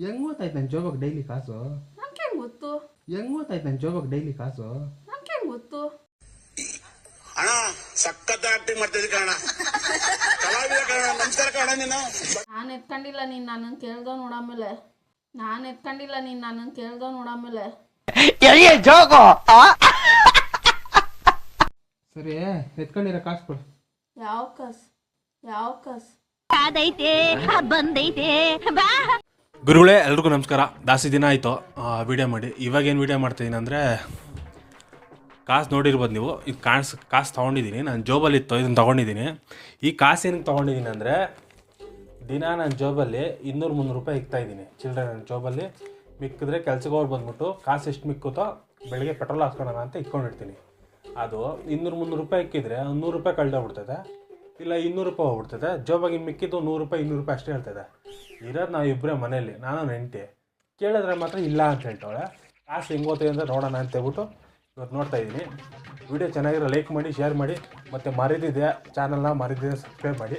ಹೆಂಗ್ ಗೊತ್ತಾಯ್ತು ನನ್ನ ಜೋಬಾಗ ಡೈಲಿ ಕಾಸು ನಂಗೇನು ಗೊತ್ತು ಹೆಂಗ್ ಗೊತ್ತಾಯ್ತು ನನ್ನ ಜೋಬಾಗ ಡೈಲಿ ಕಾಸು ನಂಗೇನು ಗೊತ್ತು ಅಣ್ಣ ಸಖತ್ ಆಕ್ಟಿಂಗ್ ಮಾಡ್ತಿದ್ದೆ ಕಣ ಕಲಾವಿದ ಕಣ ನಮಸ್ಕಾರ ಕಣ ನೀನು. ನಾನು ಎತ್ಕೊಂಡಿಲ್ಲ ನೀನು ನನ್ನನ್ನು ಕೇಳ್ದೋ ನೋಡಾಮೇಲೆ ನಾನು ಎತ್ಕೊಂಡಿಲ್ಲ ನೀನು ನನ್ನನ್ನು ಕೇಳ್ದೋ ನೋಡಾಮೇಲೆ ಸರಿ ಎತ್ಕೊಂಡಿರೋ ಕಾಸು ಕೊಡು. ಯಾವ ಕಸ್? ಯಾವ ಕಸ್? ಕಾದೈತೆ ಬಂದೈತೆ ಬಾ. ಗುರುಗಳೇ, ಎಲ್ರಿಗೂ ನಮಸ್ಕಾರ. ಜಾಸ್ತಿ ದಿನ ಆಯಿತು. ವಿಡಿಯೋ ಮಾಡಿ. ಇವಾಗ ಏನು ವಿಡಿಯೋ ಮಾಡ್ತಾಯಿದ್ದೀನಿ ಅಂದರೆ, ಕಾಸು ನೋಡಿರ್ಬೋದು ನೀವು. ಇದು ಕಾಸು ಕಾಸು ತೊಗೊಂಡಿದ್ದೀನಿ ನಾನು ಜೋಬಲ್ಲಿ ಇತ್ತು ಇದನ್ನು ತೊಗೊಂಡಿದ್ದೀನಿ ಈ ಕಾಸು ಏನಕ್ಕೆ ತೊಗೊಂಡಿದ್ದೀನಿ ಅಂದರೆ, ದಿನ ನಾನು ಜೋಬಲ್ಲಿ ಇನ್ನೂರು ಮುನ್ನೂರು ರೂಪಾಯಿ ಇಕ್ತಾ ಇದ್ದೀನಿ. ಚಿಲ್ಲರೆ ನನ್ನ ಜೋಬಲ್ಲಿ ಮಿಕ್ಕಿದ್ರೆ ಕೆಲ್ಸಕ್ಕೆ ಹೋಗಿ ಬಂದ್ಬಿಟ್ಟು ಕಾಸು ಎಷ್ಟು ಮಿಕ್ಕುತ್ತೋ, ಬೆಳಗ್ಗೆ ಪೆಟ್ರೋಲ್ ಹಾಕ್ಸ್ಕೊಳ್ಳೋಣ ಅಂತ ಇಟ್ಕೊಂಡಿರ್ತೀನಿ. ಅದು ಇನ್ನೂರು ಮುನ್ನೂರು ರೂಪಾಯಿ ಇಕ್ಕಿದ್ರೆ, ನೂರು ರೂಪಾಯಿ ಕಳ್ದೋಗ್ಬಿಡ್ತದೆ ಇಲ್ಲ, ಇನ್ನೂರು ರೂಪಾಯಿ ಹೋಗ್ಬಿಡ್ತದೆ. ಜೋಬಾಗಿ ಮಿಕ್ಕಿದ್ದು ನೂರು ರೂಪಾಯಿ, ಇನ್ನೂರು ರೂಪಾಯಿ ಅಷ್ಟೇ ಹೇಳ್ತದೆ. ಇರೋದು ನಾವು ಇಬ್ಬರೇ ಮನೇಲಿ ನಾನು ಹೆಂಡ್ತಿ ಕೇಳಿದ್ರೆ ಮಾತ್ರ ಇಲ್ಲ ಅಂತ ಹೇಳ್ತಾಳೆ ಕಾಸು ಹೆಂಗೆ ಓದ್ತೀವಿ ಅಂತ ನೋಡೋಣ ಅಂತ ಹೇಳ್ಬಿಟ್ಟು ಇವತ್ತು ನೋಡ್ತಾ ಇದ್ದೀನಿ ವಿಡಿಯೋ ಚೆನ್ನಾಗಿರೋ ಲೈಕ್ ಮಾಡಿ ಶೇರ್ ಮಾಡಿ, ಮತ್ತು ಮರಿದಿದೆ ಚಾನಲ್ನ ಮರಿದಿದೆ ಸಬ್ಸ್ಕ್ರೈಬ್ ಮಾಡಿ.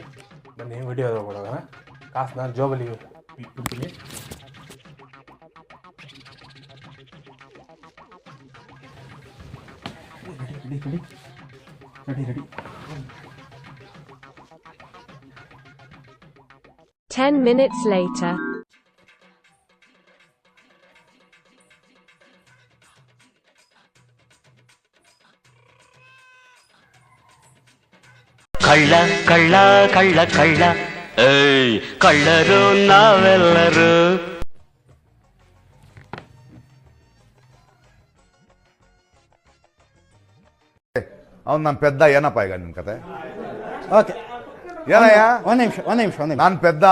ಬನ್ನಿ ವಿಡಿಯೋ ಹೋಗೋಣ ಕಾಸು, ನಾನು ಜೋಬಲ್ಲಿ ready ready 10 minutes later. ಕಳ್ಳ ಕಳ್ಳ ಕಳ್ಳ ಕಳ್ಳ ಏಯ್ ಕಳ್ಳರು ನಾವೆಲ್ಲರೂ ಅವ್ನು ನನ್ನ ಪೆದ್ದ ಏನಪ್ಪ ಈಗ ನಿನ್ ಕತೆ ಓಕೆ ಏನಯ್ಯ ಒಂದ್ ನಿಮಿಷ ಒಂದ್ ನಿಮಿಷ ಒಂದ್ ನಿಮಿಷ ನಾನು ಪೆದ್ದ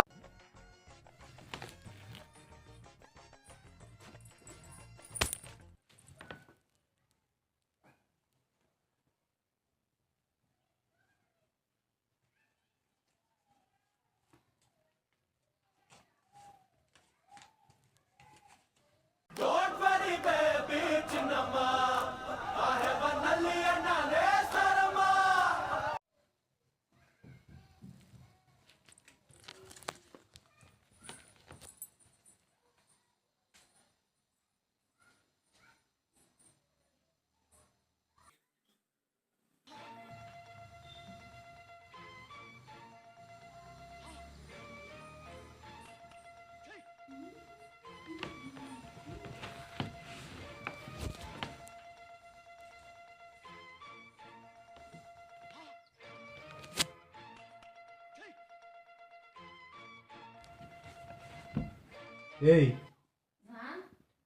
ಏಯ್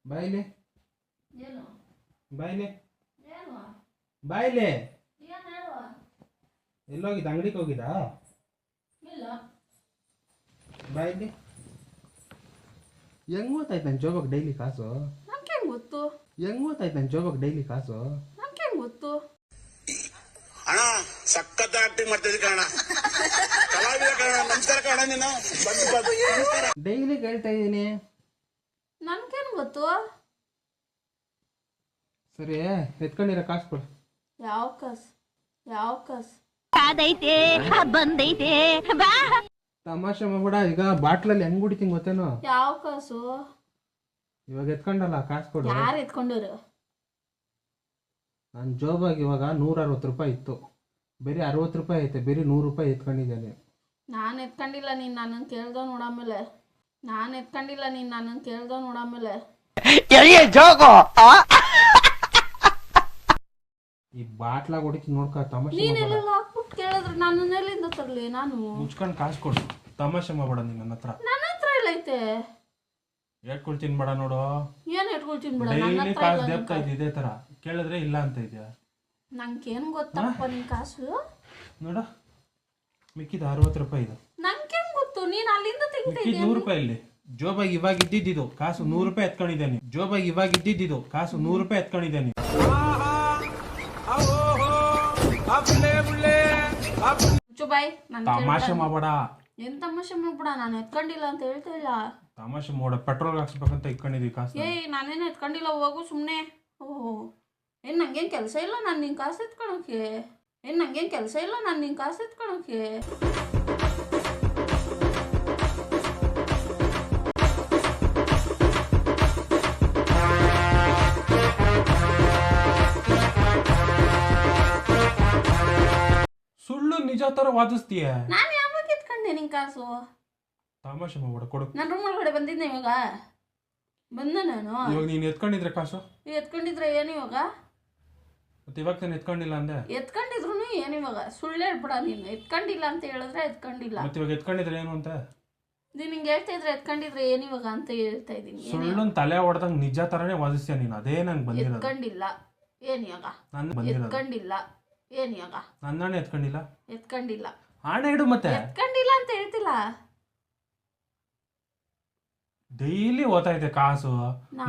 ಬಾಯ್ಲೆ ಏನು ಬಾಯ್ಲೆ ಏನು ಬಾಯ್ಲೆ ಏನು ಹೇಳುವ ಎಲ್ಲೋಗಿದ್ದ ಅಂಗಡಿಗೆ ಹೋಗಿದ್ದಾ ಇಲ್ಲ ಬಾಯ್ಲೆ ಹೆಂಗ್ ಗೊತ್ತಾಯ್ತು ನನ್ನ ಜೋಬಾಗ ಡೈಲಿ ಕಾಸು ನಂಗೇನು ಗೊತ್ತು ಹೆಂಗ್ ಗೊತ್ತಾಯ್ತು ನನ್ನ ಜೋಬಾಗ ಡೈಲಿ ಕಾಸು ನಂಗೇನು ಗೊತ್ತು ಅಣ್ಣ ಸಖತ್ ಆಕ್ಟಿಂಗ್ ಮಾಡ್ತಿದ್ದೆ ಕಾರಣ ಕಲಾವಿದ ಕಣ ನಮಸ್ಕಾರ ಕಾರಣ ನೀನು. ಬಂದು ನಮಸ್ಕಾರ. ಡೈಲಿ ಕೇಳ್ತಾ ಇದ್ದೀನಿ. ನನ್ಗೇನು ಗೊತ್ತು? ಸರಿ ಎತ್ಕೊಂಡಿರೋ ಕಾಸು ಕೊಡು. ಯಾವ ಕಸ್? ಯಾವ ಕಸ್? ಅದೈತೆ ಬಂದೈತೆ. ಬಾ. ತಮಾಷೆ ಮಾಡ್ಬೇಡ ಈಗ ಬಾಟ್ಲಲ್ಲಿ ಹೆಂಗ್ ಕುಡಿತೀನಿ ಗೊತ್ತೇನೋ? ಯಾವ ಕಾಸು? ಇವಾಗ ಎತ್ಕೊಂಡಲ್ಲ ಕಾಸು ಕೊಡು. ಯಾರು ಎತ್ಕೊಂಡವ್ರು? ನನ್ನ ಜೋಬಾಗಿ ಇವಾಗ ನೂರ ಅರವತ್ತು ರೂಪಾಯಿ ಇತ್ತು. ಬರೀ ಅರವತ್ತು ರೂಪಾಯಿ ಐತೆ ಬರೀ ನೂರು ರೂಪಾಯಿ ಎತ್ಕೊಂಡಿದ್ದಾನೆ. ನಾನು ಎತ್ಕೊಂಡಿಲ್ಲ ನೀನು ನನ್ನನ್ನು ಕೇಳ್ದೋ ನೋಡಾಮೇಲೆ ನಾನು ಎತ್ಕೊಂಡಿಲ್ಲ ನೀನು ನನ್ನನ್ನು ಕೇಳ್ದೋ ನೋಡಾಮೇಲೆ ಈ ಬಾಟ್ಲಾಗ ಹೊಡಿತು ನೋಡ್ಕ ತಮಾಷೆ. ನೀನೆಲ್ಲ ಹಾಕ್ಬಿಟ್ಟು ಕೇಳಿದ್ರೆ ನಾನು ಎಲ್ಲಿಂದ ತರಲಿ ನಾನು? ಮುಚ್ಕೊಂಡು ಕಾಸು ಕೊಡು ತಮಾಷೆ ಮಾಡಬೇಡ ನೀನು ನನ್ನ ಹತ್ರ. ನನ್ನ ಹತ್ರ ಇಲ್ಲ ಐತೆ. ಹೇಳ್ಕೊಳ್ತೀನಿ ಬೇಡ ನೋಡು. ಏನು ಇಟ್ಕೊಳ್ತೀನಿ ಬಿಡ ನನ್ನ ಹತ್ರ ಕಾಸು ಇಲ್ಲ ಇದೇ ಥರ ಕೇಳಿದ್ರೆ ಇಲ್ಲ ಅಂತ ಇದೆಯಾ? ನಂಗೇನು ಗೊತ್ತಪ್ಪ ನಿನ್ ಕಾಸು? ನೋಡ. ಮಿಕ್ಕಿದ ಅರವತ್ತು ರೂಪಾಯಿ ಇದು. ನಂಗೇನು ಗೊತ್ತು? ನೀನು ಅಲ್ಲಿಂದ ಮಿಕ್ಕಿದ ನೂರು ರೂಪಾಯಿ ಇಲ್ಲಿ. ಜೋಬಾಗಿ ಇವಾಗ ಇದ್ದಿದ್ದು. ಕಾಸು ನೂರು ರೂಪಾಯಿ ಎತ್ಕೊಂಡಿದ್ದೇನೆ ಜೋಬಾಗಿ ಇವಾಗ ಇದ್ದಿದ್ದು. ಕಾಸು ನೂರು ರೂಪಾಯಿ ಎತ್ಕೊಂಡಿದ್ದೇನೆ ಮುಚ್ಚು ಬಾಯ್ ನಾನು ತಮಾಷೆ ಮಾಡಬೇಡ. ಏನ್ ತಮಾಷೆ ಮಾಡ್ಬಿಡ? ನಾನು ಎತ್ಕೊಂಡಿಲ್ಲ ಅಂತ ಹೇಳ್ತಾ ಇಲ್ಲ. ತಮಾಷೆ ಮಾಡ. ಪೆಟ್ರೋಲ್ ಹಾಕ್ಸ್ಬೇಕಂತ ಇಟ್ಕೊಂಡಿದ್ವಿ ಕಾಸು. ಏಯ್ ನಾನೇನು ಎತ್ಕೊಂಡಿಲ್ಲ? ಹೋಗು ಸುಮ್ಮನೆ ಓಹೋ. ನನಗೇನು ಕೆಲಸ ಇಲ್ಲ ನಾನು ನಿನ್ನ ಕಾಸು ಎತ್ಕೊಳಕ್ಕೆ ಏನು ನನಗೇನು ಕೆಲಸ ಇಲ್ಲ ನಾನು ನಿನ್ನ ಕಾಸು ಎತ್ಕೊಳಕ್ಕೆ ಸುಳ್ಳು ನಿಜ ತರ ವಾದಿಸ್ತೀಯ? ನಾನು ಯಾವಾಗ ಎತ್ಕೊಂಡೆ ನಿನ್ನ ಕಾಸು? ತಮಾಷೆ ಮಾಡ್ಬೇಡ ಕೊಡು. ನಾನು ರೂಮ್ ಒಳಗಡೆ ಬಂದಿದ್ದೆ ಇವಾಗ. ಬಂದ ನಾನು. ಇವಾಗ ನೀನು ಎತ್ಕೊಂಡಿದ್ರೆ ಕಾಸು? ಎತ್ಕೊಂಡಿದ್ರೆ ಏನು ಇವಾಗ? ಮತ್ತೆ ಇವಾಗ ತಾನೆ ಎತ್ಕೊಂಡಿಲ್ಲ ಅಂದೆ? ಎತ್ಕೊಂಡಿದ್ರು ಏನು ಇವಾಗ? ಸುಳ್ಳು ಹೇಳ್ಬಿಡ ನೀನು. ಎತ್ಕೊಂಡಿಲ್ಲ ಅಂತ ಹೇಳಿದ್ರೆ ಎತ್ಕೊಂಡಿಲ್ಲ. ಮತ್ತೆ ಇವಾಗ ಎತ್ಕೊಂಡಿದ್ರೆ ಏನು ಅಂತ? ನೀನು ಹಿಂಗೆ ಹೇಳ್ತಾ ಇದ್ರೆ ಎತ್ಕೊಂಡಿದ್ರೆ ಏನು ಇವಾಗ ಅಂತ ಹೇಳ್ತಾ ಇದ್ದೀನಿ. ಸುಳ್ಳು ತಲೆ ಹೊಡೆದಂಗೆ ನಿಜ ತರನೇ ವಾದಿಸ್ತೀಯ ನೀನು. ಅದೇ ನಂಗೆ ಬಂದಿರೋದು. ಎತ್ಕೊಂಡಿಲ್ಲ. ಏನು ಇವಾಗ? ನನಗೆ ಬಂದಿರೋದು. ಎತ್ಕೊಂಡಿಲ್ಲ. ಏನು ಇವಾಗ? ನನ್ನಾಣೆ ಎತ್ಕೊಂಡಿಲ್ಲ? ಎತ್ಕೊಂಡಿಲ್ಲ. ಆಣೆ ಇಡು ಮತ್ತೆ. ಎತ್ಕೊಂಡಿಲ್ಲ ಅಂತ ಹೇಳ್ತಿಲ್ಲ. ಡೈಲಿ ಓದ್ತೈತೆ ಕಾಸು.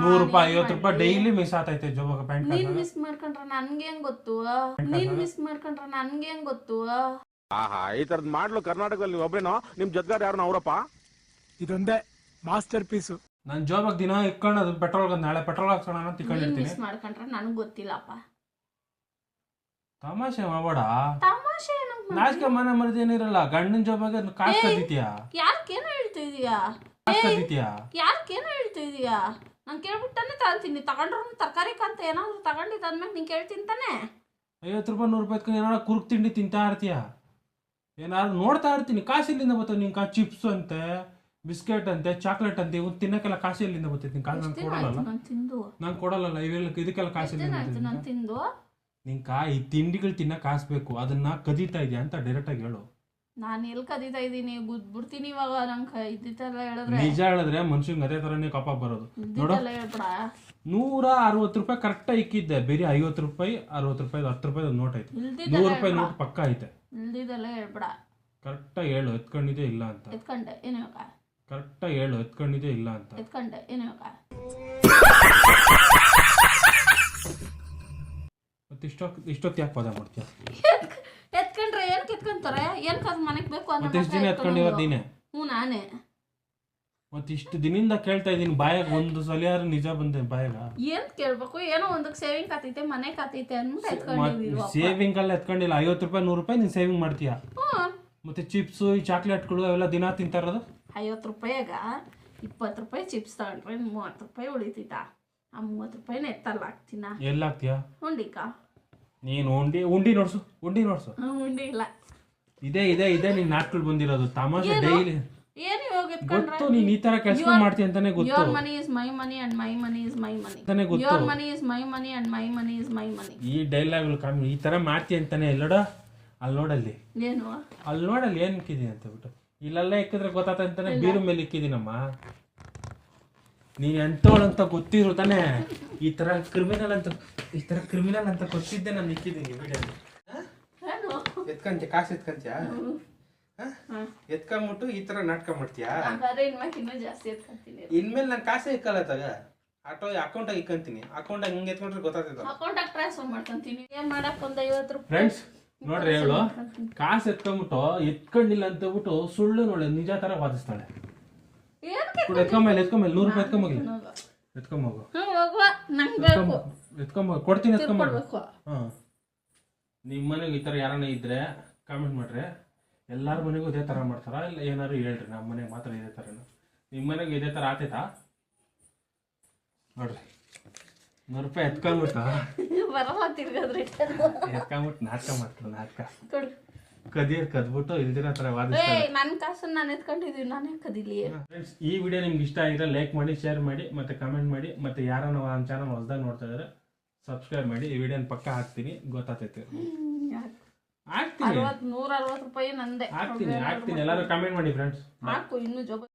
ನೂರು ರೂಪಾಯಿ ಐವತ್ತು ರೂಪಾಯಿ? ಡೈಲಿ ಮಿಸ್ ಆತೈತೆ ಜೋಬಾಗ ಪ್ಯಾಂಟ್ ನೀನ್ ಮಿಸ್ ಮಾಡ್ಕೊಂಡ್ರೆ ನನ್ಗೆ ಹೆಂಗ್ ಗೊತ್ತು? ನೀನ್ ಮಿಸ್ ಮಾಡ್ಕೊಂಡ್ರ ನನ್ಗೆ ಹೆಂಗ್ ಗೊತ್ತು? ಆಹಾ ಈ ತರದ್ ಮಾಡ್ಲು ಕರ್ನಾಟಕದಲ್ಲಿ ಒಬ್ರೇನೋ? ನಿಮ್ ಜೊತೆಗಾರ ಯಾರು ಅವರಪ್ಪ? ಇದೊಂದೇ ಮಾಸ್ಟರ್ ಪೀಸು ನನ್ ಜೋಬಾಗ ದಿನ ಇಕ್ಕೊಂಡ್ ಅದು ಪೆಟ್ರೋಲ್ ನಾಳೆ ಪೆಟ್ರೋಲ್ ಹಾಕ್ಸೋಣ ಅಂತ ನೀನ್ ತಿಕ್ಕೊಂಡಿರ್ತೀನಿ ಮಿಸ್ ಮಾಡ್ಕೊಂಡ್ರ ನನ್ಗ್ ಗೊತ್ತಿಲ್ಲಪ್ಪ. ತಮಾಷೆ ಮಾಡಬೇಡ. ತಮಾಷೆ ಏನಂತ ನಾಚಿಕೆ ಮನೆ ಮರದೇನಿರಲ್ಲ ಗಂಡನ ಜೋಬಾಗ ಕಾಸು ಕದ್ದೀತೀಯಾ ಯಾಕೆ ಏನು ಇದೀಯಾ ಯಾರ್ಕೇನೋ ಹೇಳ್ತಾ ಇದೀಯಾ? ನಾನ್ ಕೇಳ್ಬಿಟ್ಟಾನೆ ತಗೊಂತೀನಿ ತಗೊಂಡ್ರು ತರಕಾರಿ ಕಂತ ಏನಾದ್ರು ತಗೊಂಡಿದ್ದ ಅಂದ್ಮೇಲೆ ನೀನ್ ಕೇಳ್ತೀನಿ ತಾನೆ? ಐವತ್ತು ರೂಪಾಯಿ ನೂರು ರೂಪಾಯಿ ಏನಾರ ಕುರುಕ್ ತಿಂಡಿ ತಿಂತಾ ಇರ್ತೀಯ? ಏನಾದ್ರು ನೋಡ್ತಾ ಇರ್ತೀನಿ. ಕಾಸು ಎಲ್ಲಿಂದ ಬರ್ತದೆ ಕಾ ಚಿಪ್ಸ್ ಅಂತೆ ಬಿಸ್ಕೆಟ್ ಅಂತೆ ಚಾಕ್ಲೇಟ್ ಅಂತೆ ಇವ್ ತಿನ್ನಕ್ಕೆಲ್ಲ ಕಾಸು ಎಲ್ಲಿಂದ ಬರ್ತೈತಿ ನಿನ್ ಕಾಸು ನಾನು ದಿನ ಕೊಡಲ್ಲ ನಾನ್ ತಿಂದು? ನಾನು ಕೊಡಲ್ಲ ಇವೆಲ್ಲ ಇದಕ್ಕೆಲ್ಲ ಕಾಸು ಎಲ್ಲಿಂದ ತಿಂದು? ಕಾ ಈ ತಿಂಡಿಗಳು ತಿನ್ನ ಕಾಸ್ಬೇಕು. ಅದನ್ನ ಕದೀತಾ ಇದೆಯಾ ಅಂತ ಡೈರೆಕ್ಟ್ ಆಗಿ ಹೇಳು. ನಾನ್ ಎಲ್ಲಿ ಕದೀತಾ ಇದ್ದೀನಿ? ಗುದ್ಬಿಡ್ತೀನಿ ಇವಾಗ ನಂಗೆ ಇದ್ದಿದ್ದೆಲ್ಲ ಹೇಳಿದ್ರೆ. ನಿಜ ಹೇಳಿದ್ರೆ ಮನುಷ್ಯಂಗೆ ಅದೇ ತರನೇ ಕಪ ಬರೋದು. ನೋಡು. ಹೇಳ್ಬಿಡ. ನೂರ ಅರವತ್ತು ರೂಪಾಯಿ ಕರೆಕ್ಟ್ ಇಕ್ಕಿದ್ದೆ. ಬೇರೆ ಐವತ್ತು ರೂಪಾಯಿ ಅರವತ್ತು ರೂಪಾಯಿ ಹತ್ತು ರೂಪಾಯಿ ನೋಟ್ ಐತೆ ಇಲ್ದಿದ್ದೆಲ್ಲ ನೂರು ರೂಪಾಯಿ ನೋಟ್ ಪಕ್ಕ ಐತೆ. ಇಲ್ದಿದ್ದೆಲ್ಲ ಹೇಳ್ಬೇಡ. ಕರೆಕ್ಟಾಗಿ ಹೇಳು ಎತ್ಕೊಂಡಿದ್ದೆ ಇಲ್ಲ ಅಂತ. ಎತ್ಕೊಂಡೆ ಏನು ಇವಾಗ ಕರೆಕ್ಟಾಗಿ ಹೇಳು ಎತ್ಕೊಂಡಿದ್ದೆ ಇಲ್ಲ ಅಂತ. ಎತ್ಕೊಂಡೆ ಏನು ಇವಾಗ ಮತ್ತೆ ಇಷ್ಟೊತ್ತು ಇಷ್ಟೊತ್ತು ಯಾಕೆ ಪದ ಮಾಡ್ತೀಯ? ಏನ್ ಕೆತ್ಕೊಂತಾರೆ? ಏನ್ ಕದ್ ಮನೆಗ್ ಬೇಕು ಅಂತ ಮತ್ತೆ ಇಷ್ಟು ದಿನ ಎತ್ಕೊಂಡಿರೋದು ನೀನೆ. ಹ್ಞೂ ನಾನೇ. ಮತ್ತೆ ಇಷ್ಟು ದಿನದಿಂದ ಕೇಳ್ತಾ ಇದ್ದೀನಿ ಬಾಯಾಗ ಒಂದು ಸಲಿಯಾರು ನಿಜ ಬಂದೆ ಬಾಯಾಗ? ಏನ್ ಕೇಳ್ಬೇಕು? ಏನೋ ಒಂದಕ್ಕೆ ಸೇವಿಂಗ್ ಆತೈತೆ ಮನೆ ಕಾತೈತೆ ಅಂದ್ಬಿಟ್ಟು. ಸೇವಿಂಗ್ ಅಲ್ಲಿ ಎತ್ಕೊಂಡಿಲ್ಲ ಐವತ್ತು ರೂಪಾಯಿ ನೂರು ರೂಪಾಯಿ ನೀನು ಸೇವಿಂಗ್ ಮಾಡ್ತೀಯ? ಮತ್ತೆ ಚಿಪ್ಸು ಈ ಚಾಕ್ಲೇಟ್ಗಳು ಅವೆಲ್ಲ ದಿನ ತಿಂತಾ ಇರೋದು? ಐವತ್ತು ರೂಪಾಯಿಗ ಇಪ್ಪತ್ತು ರೂಪಾಯಿ ಚಿಪ್ಸ್ ತಗೊಂಡ್ರೆ ಮೂವತ್ತು ರೂಪಾಯಿ ಉಳಿತೈತಾ? ಆ ಮೂವತ್ತು ರೂಪಾಯಿನ ಎತ್ತಲ್ಲ ಹಾಕ್ತೀನ? ಎಲ್ಲ ಹಾಕ್ತೀಯ? ಉಂಡಿಕ ನೀನು ಉಂಡಿ ಉಂಡಿ ನೋಡ್ಸು ಉಂಡಿ ನೋಡ್ಸು. ಉಂಡಿ ಇಲ್ಲ. ಇದೇ ಇದೇ ಇದೇ ನೀನ್ ನಾಟ್ಗಳು ಬಂದಿರೋದು. ತಮಾಷೆ ಡೈಲಿ ಗೊತ್ತು ನೀನ್ ಈ ತರ ಕೆಲಸ ಮಾಡ್ತೀಯ ಅಂತಾನೆ ಗೊತ್ತು. Your money is my money and my money is my money ಅಂತಾನೆ ಗೊತ್ತು. Your money is my money and my money is my money ಈ ಡೈಲಾಗ್ ಕಾಮಿ ಈ ತರ ಮಾಡ್ತೀಯ ಅಂತಾನೆ ಎಲ್ಲೋಡ? ಅಲ್ಲಿ ನೋಡಲ್ಲಿ. ಏನು? ಅಲ್ಲಿ ನೋಡಲ್ಲಿ ಏನ್ ಇಕ್ಕಿದೀನಿ ಅಂತ ಬಿಟ್ಟು. ಇಲ್ಲೆಲ್ಲ ಇಕ್ಕಿದ್ರೆ ಗೊತ್ತಾತ ಅಂತಾನೆ ಬೀರು ಮೇಲೆ ಇಕ್ಕಿದೀನಮ್ಮ. ನೀನ್ ಎಂತವಳು ಅಂತ ಗೊತ್ತಿದ್ರು ತಾನೆ? ಈ ತರ ಕ್ರಿಮಿನಲ್ ಅಂತ ಈ ತರ ಕ್ರಿಮಿನಲ್ ಅಂತ ಗೊತ್ತಿದ್ದೆ ನಾನು ಇಕ್ಕಿದ್ದೀನಿ ವಿಡಿಯೋ ಎತ್ಕಂತೀಯ? ಕಾಸು ಎತ್ಕಂತೀಯ? ಎತ್ಕೊಂಬಿಟ್ಟು ಈ ತರ ನಾಟಕ ಮಾಡ್ತೀಯಾ? ಹಾಗಾದ್ರೆ ಇನ್ಮ್ಯಾಕ್ ಜಾಸ್ತಿ ಎತ್ಕೊಂತೀನಿ. ಇನ್ಮೇಲೆ ನಾನು ಕಾಸೇ ಇಕ್ಕಲ್ಲ ತಗ? ಆಟೋ ಅಕೌಂಟಾಗ ಇಕ್ಕಂತೀನಿ. ಅಕೌಂಟಾಗ ಹಿಂಗೆ ಎತ್ಕೊಂಡ್ರೆ ಗೊತ್ತಾಗ್ತದೆ ಅಕೌಂಟಾಗ ಟ್ರಾನ್ಸ್ಫರ್ ಮಾಡ್ಕೊಂತೀನಿ. ಏನು ಮಾಡಕ್ ಒಂದ್ ಐವತ್ತು ರೂಪಾಯಿ? ಫ್ರೆಂಡ್ಸ್ ನೋಡ್ರಿ ಹೇಳು. ಕಾಸು ಎತ್ಕೊಂಬಿಟ್ಟು ಎತ್ಕೊಂಡಿಲ್ಲ ಅಂತ ಬಿಟ್ಟು ಸುಳ್ಳು ನೋಡಿ ನಿಜ ತರ ವಾದಿಸ್ತಾಳೆ. ಕೂಡ ಎತ್ಕೊಂಬಲ್ಲಿ ಎತ್ಕೊಂಬಲ್ಲಿ ನೂರು ರೂಪಾಯಿ ಎತ್ಕೊಂಬೋಗಿ ಎತ್ಕೊಂಬೋಗು ಹ್ಞೂ ಹೋಗುವ ನಂಗೆ ಬೇಕು. ಎತ್ಕೊಂಬೋಗಿ ಕೊಡ್ತೀನಿ ಎತ್ಕೊಂಬ ಕೊಡ್ಬೇಕು ಹಾಂ. ನಿಮ್ಮ ಮನೆಗೆ ಈ ಥರ ಯಾರನ್ನ ಇದ್ರೆ ಕಾಮೆಂಟ್ ಮಾಡ್ರಿ. ಎಲ್ಲರ ಮನೆಗೂ ಇದೇ ಥರ ಮಾಡ್ತಾರಾ? ಇಲ್ಲ ಏನಾದ್ರು ಹೇಳ್ರಿ ನಮ್ಮ ಮನೆಗೆ ಮಾತ್ರ ಇದೇ ಥರ ನಿಮ್ಮ ಮನೆಗೆ ಇದೇ ಥರ ಆತೈತಾ? ನೋಡ್ರಿ. ನೂರು ರೂಪಾಯಿ ಎತ್ಕೊಂಡ್ಬಿಟ್ಟು. ಬರಲ್ಲ ತಿರ್ಗಾದ್ರೆ. ಎತ್ಕೊಂಬಿಟ್ಟು ನಾಟಕ ಮಾಡ್ತಾರೆ ನಾಟಕ. ಕದಿಯರ್ ಕದ್ಬಿಟ್ಟು ಇಲ್ದಿರೋ ತರ ವಾದಿಸ್ತಾರೆ. ನನ್ನ ಕಾಸನ್ನ ನಾನು ಎತ್ಕೊಂಡಿದ್ದೀನಿ ನಾನೇ ಕದಿಲಿ? ಫ್ರೆಂಡ್ಸ್ ಈ ವಿಡಿಯೋ ನಿಮ್ಗೆ ಇಷ್ಟ ಆಗಿದ್ರೆ ಲೈಕ್ ಮಾಡಿ ಶೇರ್ ಮಾಡಿ ಮತ್ತೆ ಕಮೆಂಟ್ ಮಾಡಿ ಮತ್ತೆ ಯಾರನ್ನ ನಮ್ಮ ಚಾನಲ್ ಹೊಸದಾಗಿ ನೋಡ್ತಾ ಇದ್ದಾರೆ ಸಬ್ಸ್ಕ್ರೈಬ್ ಮಾಡಿ. ಈ ವಿಡಿಯೋನ ಪಕ್ಕ ಹಾಕ್ತೀನಿ. ಗೊತ್ತಾಗ್ತೈತೆ ಹಾಕ್ತೀನಿ. ನೂರ ಅರವತ್ತು ರೂಪಾಯಿ ನಂದೆ. ಹಾಕ್ತೀನಿ ಹಾಕ್ತೀನಿ. ಎಲ್ಲರೂ ಕಮೆಂಟ್ ಮಾಡಿ ಫ್ರೆಂಡ್ಸ್ ಹಾಕು ಇನ್ನು ಜೋಗ